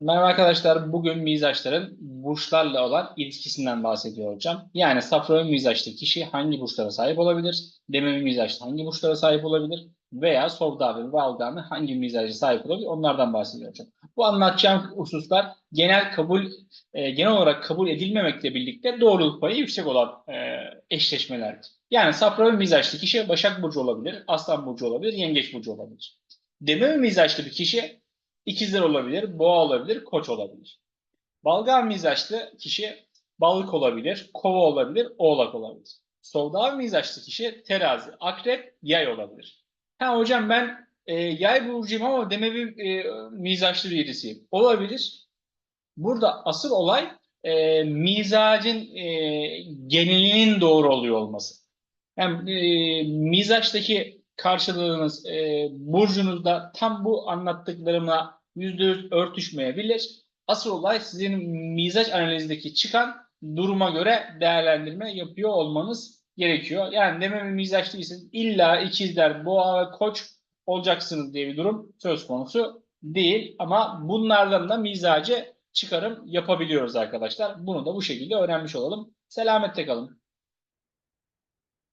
Merhaba arkadaşlar. Bugün mizaçların burçlarla olan ilişkisinden bahsediyor olacağım. Yani safra mizaçlı kişi hangi burçlara sahip olabilir? Deme ve mizaçlı hangi burçlara sahip olabilir? Veya sovda ve valdanı hangi mizaca sahip olabilir? Onlardan bahsediyor olacağım. Bu anlatacağım hususlar genel kabul, e, genel olarak kabul edilmemekle birlikte doğruluk payı yüksek olan e, eşleşmelerdir. Yani safra ve mizaçlı kişi Başak Burcu olabilir, Aslan Burcu olabilir, Yengeç Burcu olabilir. Deme ve mizaçlı bir kişi İkizler olabilir, boğa olabilir, koç olabilir. Balgam mizaçlı kişi balık olabilir, kova olabilir, oğlak olabilir. Soldav mizaçlı kişi terazi, akrep, yay olabilir. Ha hocam ben e, yay burcuyum ama demevi e, mizaçlı birisiyim. Olabilir. Burada asıl olay e, mizacın e, genelinin doğru oluyor olması. Hem yani, e, mizaçtaki karşılığınız e, burcunuzda tam bu anlattıklarıma %100 örtüşmeyebilir. Asıl olay sizin mizaç analizindeki çıkan duruma göre değerlendirme yapıyor olmanız gerekiyor. Yani demem mizaç değilsiniz. İlla ikizler, boğa ve koç olacaksınız diye bir durum söz konusu değil. Ama bunlardan da mizacı çıkarım yapabiliyoruz arkadaşlar. Bunu da bu şekilde öğrenmiş olalım. Selamette kalın.